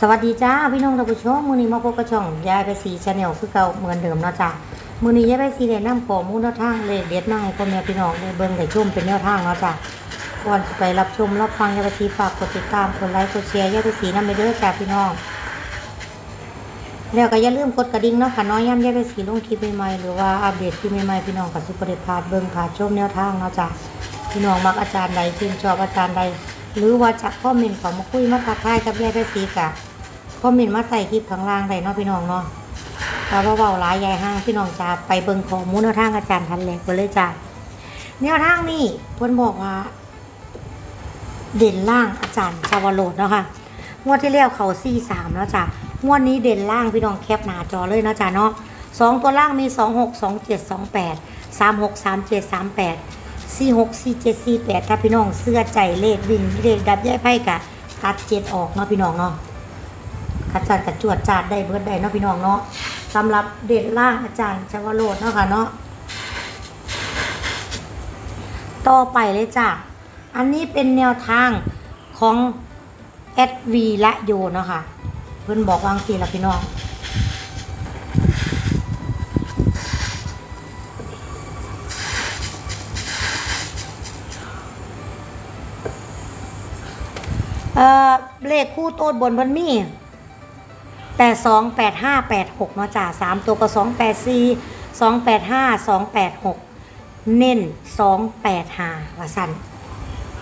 สวัสดีจ้าพี่น้องท่านผู้ชมมือนี้มาพบกับช่องยายไปสีชาแนลคือเก่าเหมือนเดิมเนาะจ้ามือนี้ยายไปสีได้นำข้อมูลแนวทางเลขเด็ดมาให้พ่อแม่พี่น้องได้เบิ่งได้ชมเป็นแนวทางเนาะจ้าก่อนไปรับชมรับฟังยายไปสีฝากกดติดตามกดไลค์กดแชร์ยายไปสีนำไปเด้อจ้าพี่น้องแล้วก็อย่าลืมกดกระดิ่งเนาะค่ะน้อยย่ำยายไปสีลงคลิปใหม่ๆหรือว่าอัปเดตคลิปใหม่ๆพี่น้องก็สิบ่ได้พาดเบิ่งพาชมแนวทางเนาะจ้าพี่น้องมักอาจารย์ใดชื่นชอบอาจารย์ใด หรือว่าจะคอมเมนต์เของมาคุยมาทักทายกับยายไปสีกะคอมเมนต์มาใส่คลิปข้างล่างได้เนาะพี่น้องเนาะแต่ว่าเบาหลายยายห้างพี่น้องจะไปเบิ่งข้อมูลแนวทางอาจารย์ทันแหลกไปเลยจ้ะแนวทางนี่เพิ่นบอกว่า เด่นล่างอาจารย์ชาวโรดเนาะค่ะงวดที่แล้วเขาสี่สามแล้วจ้ะงวดนี้เด่นล่างพี่น้องแคปหน้าจอเลยเนาะจ้ะเนาะสองตัวล่างมีสองหกสองเจ็ดสองแปดสามหกสามเจ็ดสามแปด สี่หกสี่เจ็ดสี่แปดถ้าพี่น้องเสื้อใจเลขวิ่งเลขดับแย่ไพ่กะตัดเจ็ดออกเนาะพี่น้องเนาะอาจารย์กระจวดจาดได้เบิดได้เนาะพี่น้องเนาะสำหรับเด่นล่างอาจารย์ชวโรดเนาะค่ะเนาะต่อไปเลยจ้ะอันนี้เป็นแนวทางของแอดวีและโยเนาะค่ะเพื่อนบอกวางสีละพี่น้อง เลขคู่โต๊ดบนเพิ่นมีแปดสองแปดห้าแปดหกเนาะจ้าสามตัวก็สองแปดสี่สองแปดห้าสองแปดหกเน้นสองแปดห้าว่าสัน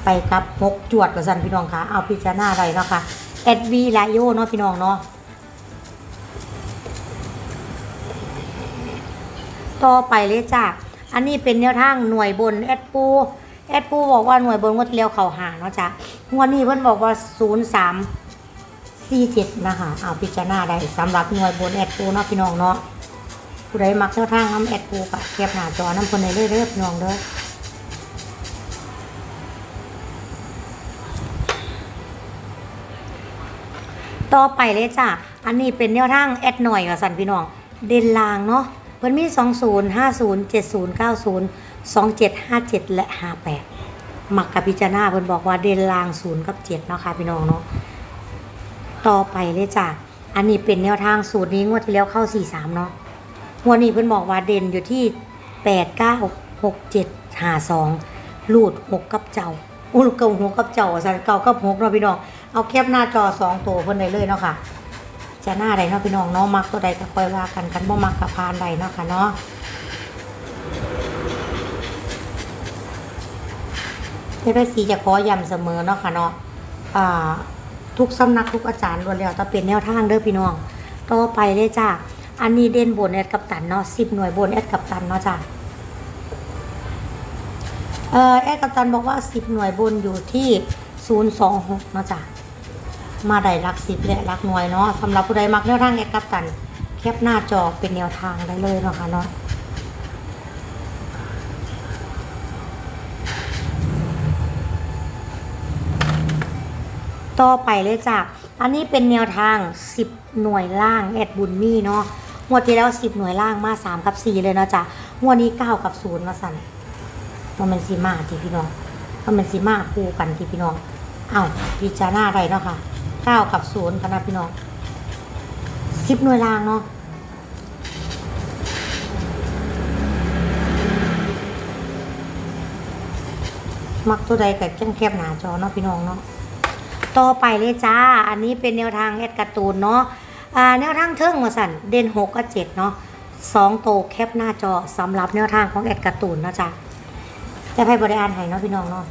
ไปกับหกจวดว่าสันพี่น้องคะเอาพิจารณาอะไรเนาะค่ะแอดวีไลโยเนาะพี่น้องเนาะต่อไปเลยจ้าอันนี้เป็นแนวทางหน่วยบนแอดปู แอดปูบอกว่าหน่วยบนงวดที่แล้วเข่าหาเนาะจ้างวดนี้เพิ่นบอกว่าศูนย์สามสี่เจ็ดนะคะเอาพิจารณาได้สำหรับหน่วยบนแอดปูเนาะพี่น้องเนาะผู้ใดมักแนวทางน้ำแอดปูกับแคปหน้าจอน้ำคนในเรื่อยๆพี่น้องเด้อต่อไปเลยจ้ะ อันนี้เป็นแนวทางแอดหน่อยกับสันพี่น้อง เด่นลางเนาะเพิ่นมี 20 50 70 90 27 57และ58มักกับพิจาราเพิ่นบอกว่าเด่นลาง0กับ7เนาะค่ะพี่น้องเนาะต่อไปเลยจ้ะอันนี้เป็นแนวทางสูตรนี้งวดที่แล้วเข้า43เนาะงวดนี้เพิ่นบอกว่าเด่นอยู่ที่8 9 6 7 5 2ลูด6กับเจ้าอู้ลูกเก่า6กับเจ้าสันเก่ากับ6เนาะพี่น้องเอาแคปหน้าจอ2ตัวเพิ่นได้เลยเนาะค่ะจะหน้าใดเนาะพี่น้องเนาะมักตัวใดก็ค่อยว่ากันกันบ่มักกับพานใดเนาะค่ะเนาะ เทพสีจะขอย้ำเสมอเนาะค่ะเนาะทุกสำนักทุกอาจารย์ล้วนแล้วจะเป็นแนวทางเด้อพี่น้อง ต่อไปเลยจ้าอันนี้เด่นบนแอดกับตันเนาะสิบหน่วยบนแอดกับตันเนาะจ้าเออแอดกับตันบอกว่าสิบหน่วยบนอยู่ที่ศูนย์สองหกเนาะจ้ามาได้รักสิบและรักหน่วยเนาะสำหรับผู้ใดมักแนวทางแอดกับตันแคปหน้าจอเป็นแนวทางได้เลยเนาะค่ะเนาะ ต่อไปเลยจ้ะอันนี้เป็นแนวทาง 10 หน่วยล่างแอดบุญมี่เนาะงวดที่แล้ว 10 หน่วยล่างมา 3 กับ 4 เลยเนาะจ้ะงวดนี้ 9 กับ 0 มาสั่นมันเป็นสีมาที่พี่น้องมันเป็นสีมาคู่กันที่พี่น้องเอ้าพิจารณาได้เนาะค่ะ 9 กับ 0คณะพี่น้อง 10 หน่วยล่างเนาะมักตัวใดกับจังแคบหนาจอเนาะพี่น้องเนาะ ต่อไปเลยจ้า อันนี้เป็นแนวทางแอดการ์ตูนเนาะอ่าแนวทางเทิงมาสั่นเด่นหกกับเจ็ดเนาะสองโตแคปหน้าจอสำหรับแนวทางของแอดการ์ตูนนะจ้ะแต่ให้บริอานให้เนาะพี่น้องเนาะ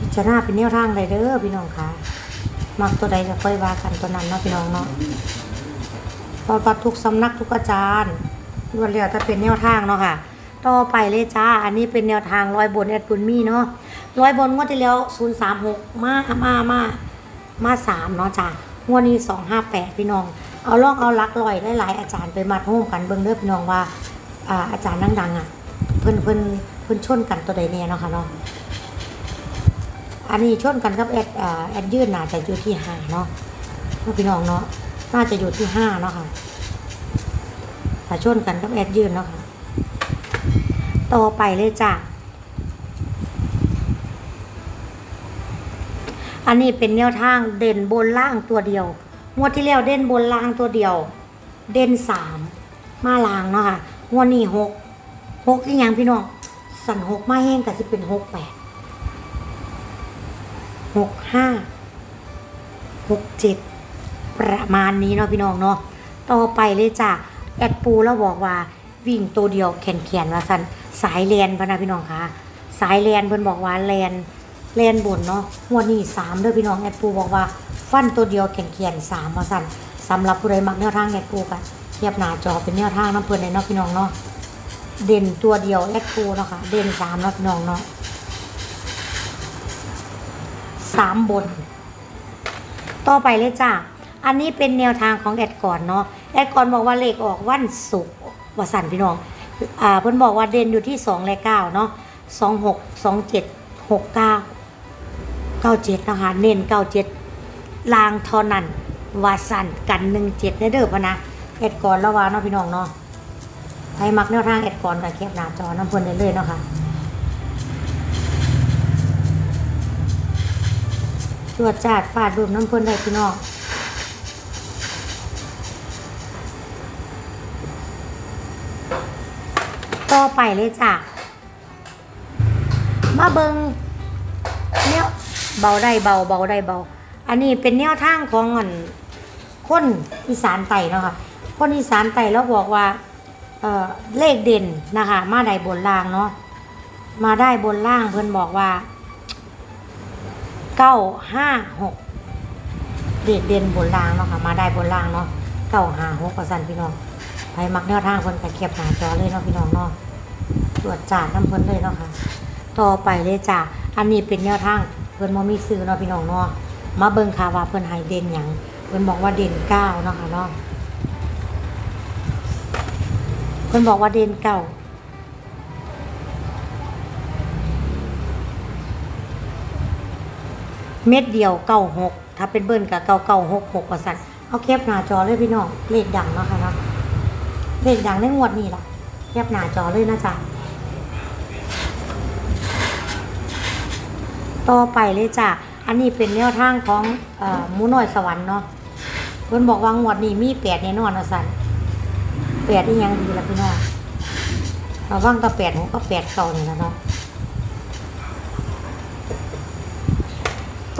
พิจารณาเป็นแนวทางใดเด้อพี่น้องค่ะมักตัวใดก็ค่อยว่ากันตัวนั้นเนาะพี่น้องเนาะพราะว่าทุกสำนักทุกอาจารย์ รวดเร็วถ้าเป็นแนวทางเนาะค่ะ ต่อไปเลยจ้า อันนี้เป็นแนวทางร้อยบนแอดบุญมี่เนาะร้อยบนงวดที่แล้วศูนย์สามหกมามามามาสามเนาะจ้างวดนี้สองห้าแปดพี่น้อง เอาลองเอาลักลอยหลายๆอาจารย์ไปมัดโฮมกันเบิ่งเด้อพี่น้องว่าอ่าอาจารย์ดังๆอะเพิ่นเพิ่นเพิ่นชนกันตัวใดแน่เนาะค่ะเนาะอันนี้ชนกันกับแอดแอดยืนน่าจะอยู่ที่ห้าเนาะพี่น้องเนาะน่าจะอยู่ที่ห้าเนาะค่ะ ถ้าชนกันกับแอดยืนเนาะค่ะต่อไปเลยจ้ะอันนี้เป็นแนวทางเด่นบนล่างตัวเดียว งวดที่แล้วเด่นบนล่างตัวเดียว เด่นสามมาล่างเนาะค่ะงวดนี้หกหกอีกอย่างพี่น้องสั่นหกมาแห้งก็จะเป็นหกแปดหกห้าหกเจ็ดประมาณนี้เนาะพี่น้องเนาะต่อไปเลยจ้ะ แอดปูแล้วบอกว่าวิ่งตัวเดียวแขนแขนว่าสันสายแลนพนะพี่น้องคะสายแลนเพิ่นบอกว่าแลนแลนบนเนาะงวนี้สามเด้อพี่น้องแอดปูบอกว่าฟันตัวเดียวแขนแขนสามมาสันสำหรับผู้ใดมักแนวทางแอดปูกันเทียบหน้าจอเป็นแนวทางน้ำเพิ่อนในเนาะพี่น้องเนาะเด่นตัวเดียวแอดปูเนาะค่ะเด่นสามเนาะพี่น้องเนาะสามบน ต่อไปเลยจ้าอันนี้เป็นแนวทางของแอดก่อนเนาะ แอดก่อนบอกว่าเลขออกวันศุกร์วสันพี่น้องอ่าเพิ่นบอกว่าเด่นอยู่ที่สองและเก้าเนาะสองหกสองเจ็ดหกเก้าเก้าเจ็ดนะคะเน้นเก้าเจ็ดลางทอนันวาสันกันหนึ่งเจ็ดเด้อพะนะแอดก่อนแล้วว่าเนาะพี่น้องเนาะใครมักแนวทางแอดก่อนกับแคปหน้าจอน้ำพลินได้เลยเนาะค่ะตรวจจัดฟาดรวมน้ำเพลินได้พี่น้อง ต่อไปเลยจ้ะ มาเบิงเนี่ยเบาได้เบาเบาได้เบา อันนี้เป็นแนวทางของอันคนอีสานไต่เนาะค่ะคนอีสานไต่แล้วบอกว่าเออเลขเด่นนะคะ มาได้บนล่างเนาะมาได้บนล่างเพื่อนบอกว่าเก้าห้าหกเด็ดเด่นบนล่างเนาะค่ะ มาได้บนล่างเนาะเก้าห้าหกประสันพี่น้องไปมักแนวทางเพิ่นกับเก็บหน้าจอเลยเนาะพี่น้องเนาะ ตรวจจาน้ำเพิ่นเลยเนาะค่ะ ต่อไปเลยจ้ะอันนี้เป็นแนวทางเพิ่นบ่มีซื้อเนาะพี่น้องเนาะมาเบิ่งค่ะว่าเพิ่นให้เด่นหยังเพิ่นบอกว่าเด่นเก้าเนาะค่ะเนาะเพิ่นบอกว่าเด่นเก่าเม็ดเดียวเก้าหกถ้าเป็นเบิ้ลกับเก้าเก้าหกหกประสันเอาแคปหน้าจอเลยพี่น้องเลขดังเนาะค่ะเนาะเลขดังในงวดนี้ล่ะแคปหน้าจอเลยนะจ๊ะ ต่อไปเลยจ้ะ อันนี้เป็นแนวทางของอมูน้อยสวรรค์เนาะเพิ่นบอกว่างวดนี้มีแปดแน่นอนนะสันแปดนี่ยังดีละพี่น้องเราว่างก็แปดผมก็แปดเก่านี่แหละเนาะ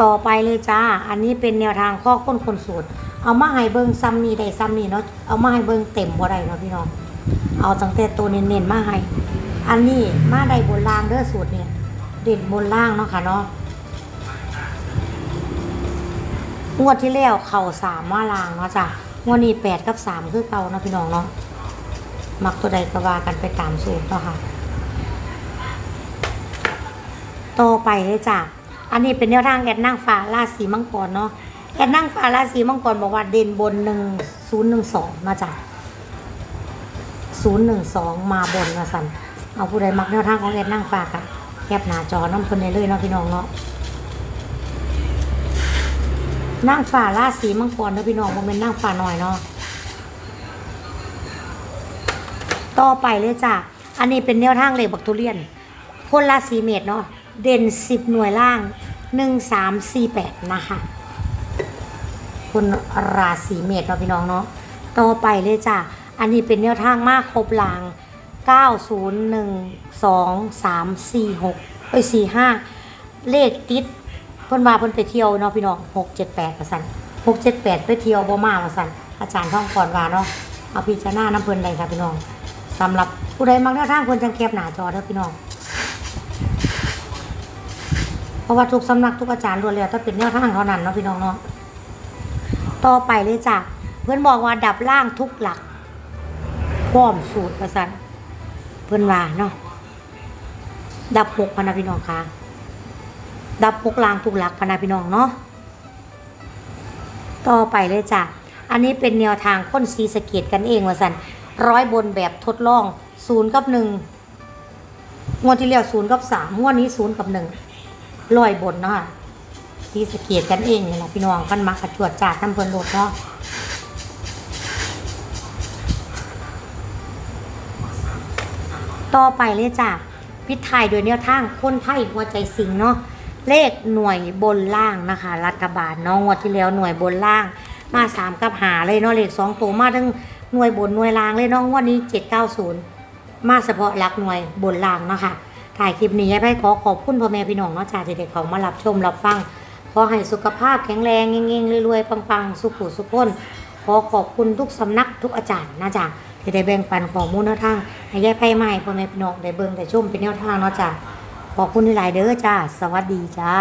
ต่อไปเลยจ้า อันนี้เป็นแนวทางข้อค้นคนสูตร เอามาให้เบิ้งซ้ำนี่ได้ซ้ำนี่เนาะ เอามาให้เบิ้งเต็มบ่ได้เนาะพี่น้อง เอาตั้งแต่ตัวเน้นๆมาให้ อันนี้มาได้บนล่างเด้อสูตรเนี่ย เด่นบนล่างเนาะค่ะเนาะงวดที่แล้วเข่าสามว่าลางเนาะจ้ะงวดนี้แปดกับสามคือเก่าเนาะพี่น้องเนาะมักตัวใดก็ว่ากันไปตามสูตรเนาะค่ะต่อไปเลยจ้ะอันนี้เป็นแนวทางแอดนั่งฟ้าราศีมังกรเนาะแอดนั่งฟ้าราศีมังกรบอกว่าเด่นบนหนึ่งศูนย์หนึ่งสองมาจ้ะศูนย์หนึ่งสองมาบนมาสันเอาผู้ใดมักแนวทางของแอดนั่งฟ้าค่ะ แคบหน้าจอน้ำคนในเลยเนาะพี่น้องเนาะนั่งฝ่าราศีมังกรเนาะพี่น้องมันเป็นนั่งฝ่าหน่อยเนาะต่อไปเลยจ้ะ อันนี้เป็นแนวทางเลขบักทุเรียนคนราศีเมษเนาะ เด่นสิบหน่วยล่างหนึ่งสามสี่แปดนะคะคนราศีเมษเนาะพี่น้องเนาะ ต่อไปเลยจ้ะ อันนี้เป็นแนวทางมากครบลาง เก้าศูนย์หนึ่งสองสามสี่หกเอ้ยสี่ห้าเลขติดเพิ่นว่าเพิ่นไปเที่ยวเนาะพี่น้องหกเจ็ดแปดประสันหกเจ็ดแปดไปเที่ยวบ่มาประสันอาจารย์ท่องก่อนว่าเนาะเอาพิจารณาน้ำเพิ่นได้ค่ะพี่น้องสำหรับผู้ใดมักแนวทางเพิ่นจังเก็บหนาจอเด้อพี่น้องเพราะว่าทุกสำนักทุกอาจารย์รวมแล้วถ้าเป็นแนวทางเท่านั้นเนาะพี่น้องเนาะต่อไปเลยจ้ะเพื่อนบอกว่าดับล่างทุกหลักพร้อมสูตรประสัน เพื่อนว่าเนาะดับหกพนะพี่น้องค่ะ ดับพกลางทุกหลักพนาพี่น้องเนาะต่อไปเลยจ้ะ อันนี้เป็นแนวทางค้นซีสเกตกันเองว่าสันร้อยบนแบบทดลองศูนย์กับหนึ่งงวดที่แล้วศูนย์กับสามงวดนี้ศูนย์กับหนึ่งร้อยบนเนาะซีสเกตกันเองเนี่แหละพี่น้องกันมากระจวดจ่าทำเพลินโหลดเนาะ ต่อไปเลยจ้ะพิดท้ายโดยแนวทางคนไทยหัวใจสิงเนาะเลขหน่วยบนล่างนะคะ รัฐบาลน้องงวดที่แล้วหน่วยบนล่าง มาสามกับหาเลยเนาะเลขสองตัวมาทั้งหน่วยบนหน่วยล่างเลยน้องวันนี้เจ็ดเก้าศูนย์มาเฉพาะหลักหน่วยบนล่างเนาะคะถ่ายคลิปนี้ให้ขอขอบคุณพ่อแม่พี่น้องเนาะจ้าที่ได้เขามารับชมรับฟังขอให้สุขภาพแข็งแรงเงี้ยๆรวยๆปังๆ สุขุสุขพ้นขอขอบคุณทุกสำนักทุกอาจารย์นะจ๊ะ ที่ได้แบ่งปันข้อมูลแนวทางให้ยายไพ่ใหม่พ่อแม่พี่น้องได้เบิ่งได้ชมเป็นแนวทางเนาะจ้ะขอบคุณหลายเด้อจ้า สวัสดีจ้า